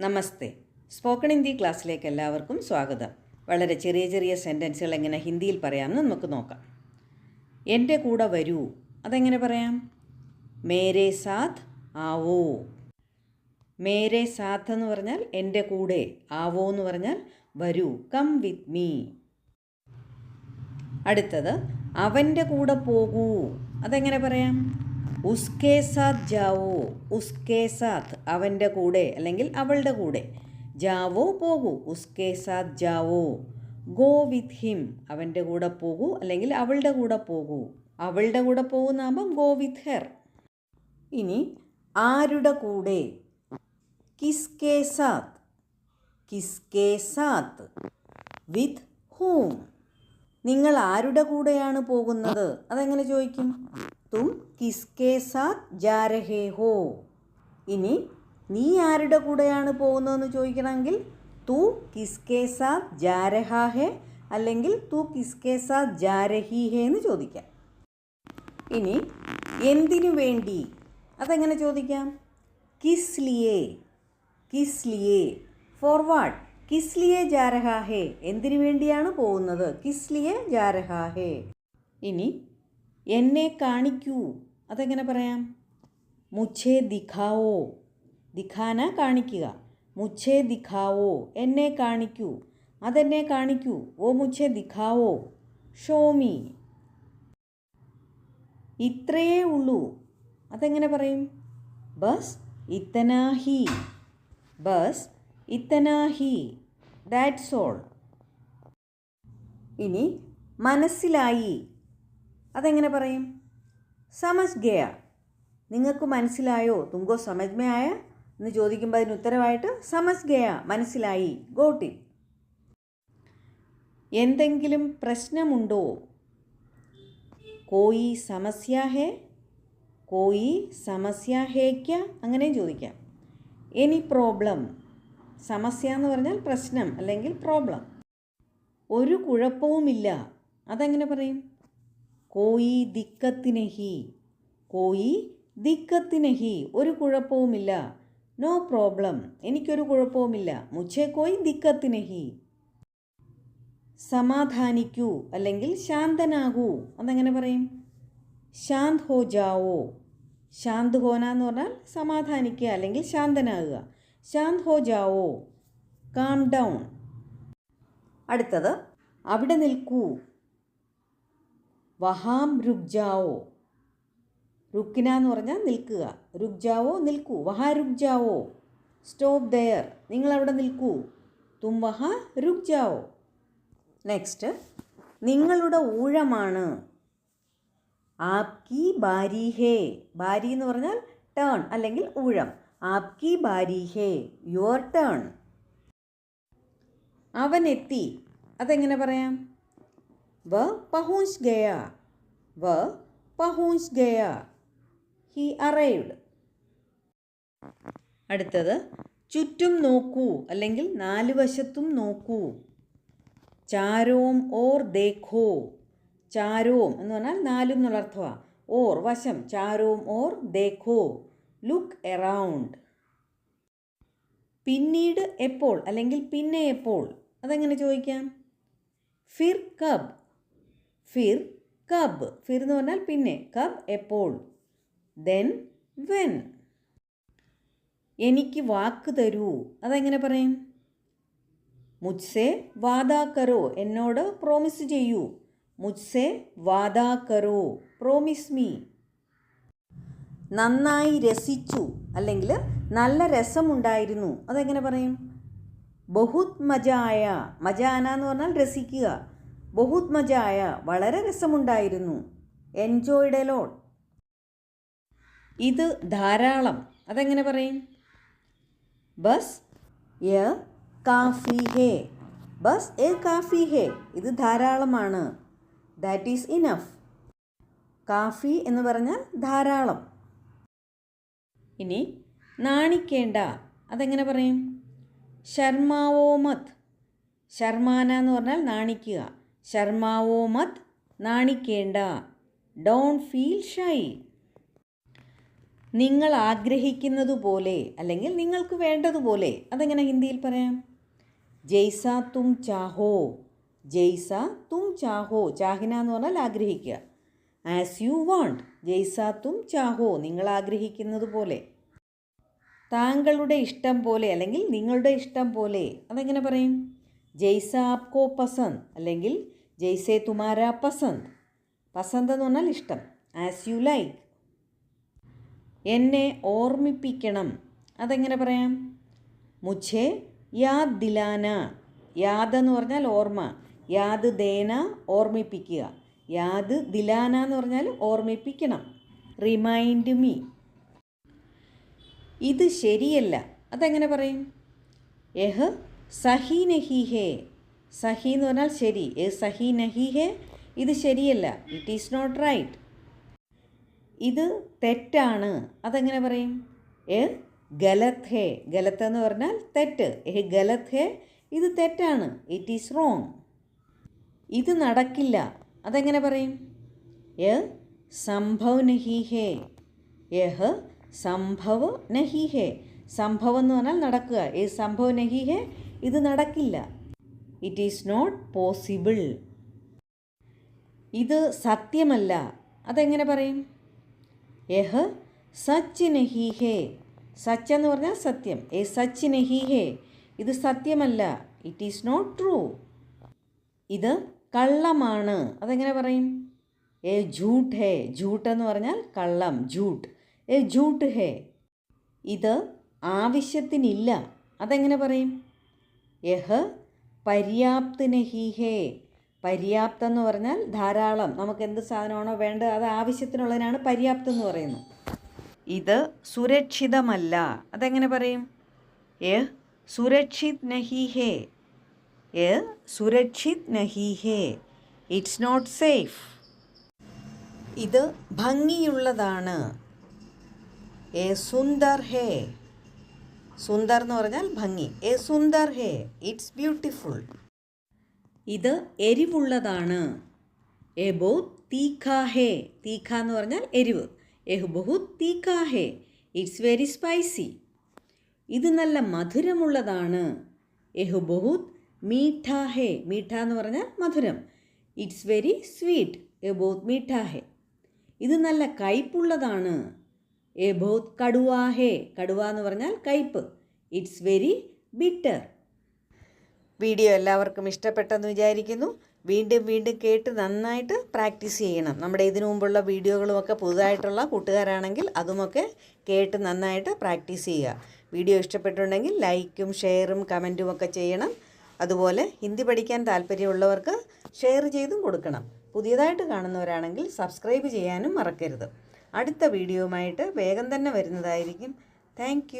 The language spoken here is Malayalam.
നമസ്തേ. സ്പോക്കൺ ഹിന്ദി ക്ലാസ്സിലേക്ക് എല്ലാവർക്കും സ്വാഗതം. വളരെ ചെറിയ ചെറിയ സെന്റൻസുകൾ എങ്ങനെ ഹിന്ദിയിൽ പറയാമെന്ന് നമുക്ക് നോക്കാം. എന്റെ കൂടെ വരൂ. അതെങ്ങനെ പറയാം? മേരെ സാത്ത് ആവോ. മേരെ സാത്ത് എന്ന് പറഞ്ഞാൽ എന്റെ കൂടെ ആവോ എന്ന് പറഞ്ഞാൽ വരൂ. കം വിത്ത് മീ അടുത്തത് അവന്റെ കൂടെ പോകൂ. അതെങ്ങനെ പറയാം? ഉസ്കേ സാത്ത് ജാവോ ഉസ്കേ സാത്ത് അവന്റെ കൂടെ അല്ലെങ്കിൽ അവളുടെ കൂടെ. ജാവോ പോകൂ ഉസ്കേ സാത്ത് ജാവോ. ഗോ വിത്ത് ഹിം അവന്റെ കൂടെ പോകൂ അല്ലെങ്കിൽ അവളുടെ കൂടെ പോകൂ. അവളുടെ കൂടെ പോകുന്നാകുമ്പം ഗോ വിത്ത് ഹെർ. ഇനി ആരുടെ കൂടെ? കിസ്കേ സാത്ത് കിസ്കേ സാത്ത് വിത്ത് ഹൂം. നിങ്ങൾ ആരുടെ കൂടെയാണ് പോകുന്നത്? അതെങ്ങനെ ചോദിക്കും? തും കിസ്കേ സാത് ജാരഹേ ഹോ. ഇനി നീ ആരുടെ കൂടെയാണ് പോകുന്നതെന്ന് ചോദിക്കണമെങ്കിൽ തു കിസ്കേ സാത് ജാരഹാഹേ അല്ലെങ്കിൽ തു കിസ്കേ സാത് ജാരഹി ഹേ എന്ന് ചോദിക്കാം. ഇനി എന്തിനു വേണ്ടി? അതെങ്ങനെ ചോദിക്കാം? കിസ്ലിയേ കിസ്ലിയേ കിസ് ലിയേ ഫോർവാഡ് കിസ് ജാരഹാഹേ. എന്തിനു വേണ്ടിയാണ് പോകുന്നത്? കിസ്ലിയെ ജാരഹാഹേ. ഇനി എന്നെ കാണിക്കൂ. അതെങ്ങനെ പറയാം? മുച്ഛേ ദിഖാവോ. ദിഖാന കാണിക്കുക. മുച്ഛേ ദിഖാവോ. എന്നെ കാണിക്കൂ. അതെന്നെ കാണിക്കൂ. ഓ മുച്ഛേ ദിഖാവോ. ഷോമി ഇത്രയേ ഉള്ളൂ. അതെങ്ങനെ പറയും? ബസ് ഇത്തനാഹി. ബസ് ഇത്തനാഹി. ദാറ്റ്സ് ഓൾ ഇനി മനസ്സിലായി. അതെങ്ങനെ പറയും? സമജ് ഗയ നിങ്ങൾക്ക് മനസ്സിലായോ? തുങ്കോ സമജ്മയായ എന്ന് ചോദിക്കുമ്പോൾ അതിന് ഉത്തരവായിട്ട് സമജ് ഗയ മനസ്സിലായി ഗോട്ടി എന്തെങ്കിലും പ്രശ്നമുണ്ടോ? കോയി സമസ്യ ഹേ? കോയി സമസ്യ ഹേക്ക അങ്ങനെയും ചോദിക്കാം. എനി പ്രോബ്ലം സമസ്യ എന്ന് പറഞ്ഞാൽ പ്രശ്നം അല്ലെങ്കിൽ പ്രോബ്ലം ഒരു കുഴപ്പവുമില്ല. അതെങ്ങനെ പറയും? കോയി ദിക്കത്തിനഹി. കോയി ദിക്കത്തിനഹി. ഒരു കുഴപ്പവുമില്ല. നോ പ്രോബ്ലം എനിക്കൊരു കുഴപ്പവുമില്ല. മുച്ചേ കോയി ദിക്കത്തിനഹി. സമാധാനിക്കൂ അല്ലെങ്കിൽ ശാന്തനാകൂ. അതെങ്ങനെ പറയും? ശാന്ത് ഹോ ജാവോ. ശാന്ത് ഹോന എന്ന് പറഞ്ഞാൽ സമാധാനിക്കുക അല്ലെങ്കിൽ ശാന്തനാകുക. ശാന്ത് ഹോ ജാവോ കാം ഡൗൺ അടുത്തത് അവിടെ നിൽക്കൂ. വഹാം രുക്ജാവോ. രുക്കിന എന്ന് പറഞ്ഞാൽ നിൽക്കുക. രുക്ജാവോ നിൽക്കൂ. വഹാ രുക്ജാവോ. സ്റ്റോപ്പ് ദയർ നിങ്ങൾ അവിടെ നിൽക്കൂ. തും വഹാ രുക്ജാവോ. നെക്സ്റ്റ് നിങ്ങളുടെ ഊഴമാണ്. ആപ്കി ബാരി ഹേ ബാരി എന്ന് പറഞ്ഞാൽ ടേൺ അല്ലെങ്കിൽ ഊഴം. ആപ്കി ബാരി ഹേ യുവർ ടേൺ അവൻ എത്തി. അതെങ്ങനെ പറയാം? വ പഹൂഞ്ച് ഗയ. വ പഹൂഞ്ച് ഗയ. ഹി അറൈവ്ഡ് അടുത്തത് ചുറ്റും നോക്കൂ അല്ലെങ്കിൽ നാല് വശത്തും നോക്കൂ. ചാരോം ഓർ ദേഖോ. ചാരോം എന്ന് പറഞ്ഞാൽ നാലും എന്നുള്ള അർത്ഥമാണ് ഓർ വശം. ചാരോം ഓർ ദേഖോ. ലുക്ക് എറൗണ്ട് പിന്നീട് എപ്പോൾ അല്ലെങ്കിൽ പിന്നെ എപ്പോൾ? അതെങ്ങനെ ചോദിക്കാം? ഫിർ കബ്. ഫിർ കബ്. ഫിർ എന്ന് പറഞ്ഞാൽ പിന്നെ കബ് എപ്പോൾ? Then when. എനിക്ക് വാക്ക് തരൂ. അതെങ്ങനെ പറയും? മുജ്സെ വാദാ കരോ എന്നോട് പ്രോമിസ് ചെയ്യൂ. മുജ്സെ വാദാ കരോ പ്രോമിസ് മീ നന്നായി രസിച്ചു അല്ലെങ്കിൽ നല്ല രസമുണ്ടായിരുന്നു. അതെങ്ങനെ പറയും? ബഹുത് മജായ. മജാന എന്ന് പറഞ്ഞാൽ രസിക്കുക. ബഹുത് മജായ. വളരെ രസമുണ്ടായിരുന്നു. എൻജോയ്ഡ് ലോട്ട് ഇത് ധാരാളം. അതെങ്ങനെ പറയും? ബസ് എ കാഫി ഹേ. ബസ് എ കാഫി ഹേ. ഇത് ധാരാളമാണ്. ദാറ്റ് ഈസ് ഇനഫ് കാഫി എന്ന് പറഞ്ഞാൽ ധാരാളം. ഇനി നാണിക്കേണ്ട. അതെങ്ങനെ പറയും? ശർമാവോമത്. ശർമാന എന്ന് പറഞ്ഞാൽ നാണിക്കുക. ശർമാവോമത് നാണിക്കേണ്ട. Don't feel shy. നിങ്ങൾ ആഗ്രഹിക്കുന്നതുപോലെ അല്ലെങ്കിൽ നിങ്ങൾക്ക് വേണ്ടതുപോലെ അതെങ്ങനെ ഹിന്ദിയിൽ പറയാം? ജയ്സ തും ചാഹോ. ജയ്സ തും ചാഹോ. ചാഹിന എന്ന് പറഞ്ഞാൽ ആഗ്രഹിക്കുക. ആസ് യു വാണ്ട് ജയ്സാത്തും ചാഹോ. നിങ്ങൾ ആഗ്രഹിക്കുന്നത് പോലെ. താങ്കളുടെ ഇഷ്ടം പോലെ അല്ലെങ്കിൽ നിങ്ങളുടെ ഇഷ്ടം പോലെ. അതെങ്ങനെ പറയും? ജയ്സ ആപ്കോ പസന്ത് അല്ലെങ്കിൽ ജയ്സെ തുമാര പസന്ത് പസന്ത് എന്ന് പറഞ്ഞാൽ ഇഷ്ടം. ആസ് യു ലൈക്ക് എന്നെ ഓർമ്മിപ്പിക്കണം. അതെങ്ങനെ പറയാം? മുझे യാദ് ദിലാന. യാദ് എന്ന് പറഞ്ഞാൽ ഓർമ്മ. യാദ് ദേന ഓർമ്മിപ്പിക്കുക. യാദ് ദിലാന എന്ന് പറഞ്ഞാൽ ഓർമ്മിപ്പിക്കണം. റിമൈൻഡ് മീ ഇത് ശരിയല്ല. അതെങ്ങനെ പറയും? എഹ് സഹി നഹി ഹേ. സഹി എന്ന് പറഞ്ഞാൽ ശരി. എ സഹി നഹി ഹേ. ഇത് ശരിയല്ല. ഇറ്റ് ഈസ് നോട്ട് റൈറ്റ് ഇത് തെറ്റാണ്. അതെങ്ങനെ പറയും? എ ഗലത് ഹേ. ഗലത്ത് എന്ന് പറഞ്ഞാൽ തെറ്റ്. എ ഗലത് ഹേ. ഇത് തെറ്റാണ്. ഇറ്റ് ഈസ് റോങ് ഇത് നടക്കില്ല. അതെങ്ങനെ പറയും? എ സംഭവ് നഹി ഹേ യഹ് സംഭവ് നഹി ഹേ സംഭവം എന്ന് പറഞ്ഞാൽ നടക്കുക. ഏ സംഭവ് നഹി ഹേ ഇത് നടക്കില്ല. ഇറ്റ് ഈസ് നോട്ട് പോസിബിൾ ഇത് സത്യമല്ല. അതെങ്ങനെ പറയും? യഹ സച്ച് നഹി ഹേ സച്ച് എന്ന് പറഞ്ഞാൽ സത്യം. ഏ സച്ച് നഹി ഹേ ഇത് സത്യമല്ല. ഇറ്റ് ഈസ് നോട്ട് ട്രൂ ഇത് കള്ളമാണ്. അതെങ്ങനെ പറയും? A jute hey. ജൂട്ട് എന്ന് പറഞ്ഞാൽ കള്ളം ജൂട്ട്. എ ജൂട്ട് ഹേ. ഇത് ആവശ്യത്തിനില്ല. അതെങ്ങനെ പറയും? യഹ് പര്യാപ്ത് ഹി. പര്യാപ്തം എന്ന് പറഞ്ഞാൽ ധാരാളം. നമുക്ക് എന്ത് സാധനമാണോ വേണ്ടത് അത് ആവശ്യത്തിനുള്ളതിനാണ് പര്യാപ്തം എന്ന് പറയുന്നത്. ഇത് സുരക്ഷിതമല്ല. അതെങ്ങനെ പറയും? ഏ സുരക്ഷിത് നഹി ഹേ. സുരക്ഷിത് നഹി ഹേ. It's not safe. ഇത് ഭംഗിയുള്ളതാണ്. എ സുന്ദർ ഹേ. സുന്ദർ എന്ന് പറഞ്ഞാൽ ഭംഗി. എ സുന്ദർ ഹേ. It's beautiful. ഇത് എരിവുള്ളതാണ്. എ ബഹുത് തീഖാ ഹേ. തീഖ എന്ന് പറഞ്ഞാൽ എരിവ്. എഹ് ബഹുത് തീഖാ ഹേ. It's very spicy. ഇത് നല്ല മധുരമുള്ളതാണ്. എഹ് ബഹുത് മീഠാ ഹേ മീഠ എന്ന് പറഞ്ഞാൽ മധുരം. ഇറ്റ്സ് വെരി സ്വീറ്റ് എ ബഹുത് മീഠാ ഹേ ഇത് നല്ല കയ്പുള്ളതാണ്. എ ബോത് കടുവാ ഹേ കടുവ എന്ന് പറഞ്ഞാൽ കയ്പ്. ഇറ്റ്സ് വെരി ബിറ്റർ വീഡിയോ എല്ലാവർക്കും ഇഷ്ടപ്പെട്ടെന്ന് വിചാരിക്കുന്നു. വീണ്ടും വീണ്ടും കേട്ട് നന്നായിട്ട് പ്രാക്ടീസ് ചെയ്യണം. നമ്മുടെ ഇതിനു മുമ്പുള്ള വീഡിയോകളുമൊക്കെ പുതുതായിട്ടുള്ള കൂട്ടുകാരാണെങ്കിൽ അതുമൊക്കെ കേട്ട് നന്നായിട്ട് പ്രാക്ടീസ് ചെയ്യുക. വീഡിയോ ഇഷ്ടപ്പെട്ടുണ്ടെങ്കിൽ ലൈക്കും ഷെയറും കമന്റും ഒക്കെ ചെയ്യണം. അതുപോലെ ഹിന്ദി പഠിക്കാൻ താല്പര്യമുള്ളവർക്ക് ഷെയർ ചെയ്തും കൊടുക്കണം. പുതിയതായിട്ട് കാണുന്നവരാണെങ്കിൽ സബ്സ്ക്രൈബ് ചെയ്യാനും മറക്കരുത്. അടുത്ത വീഡിയോയുമായിട്ട് വേഗം തന്നെ വരുന്നതായിരിക്കും. താങ്ക്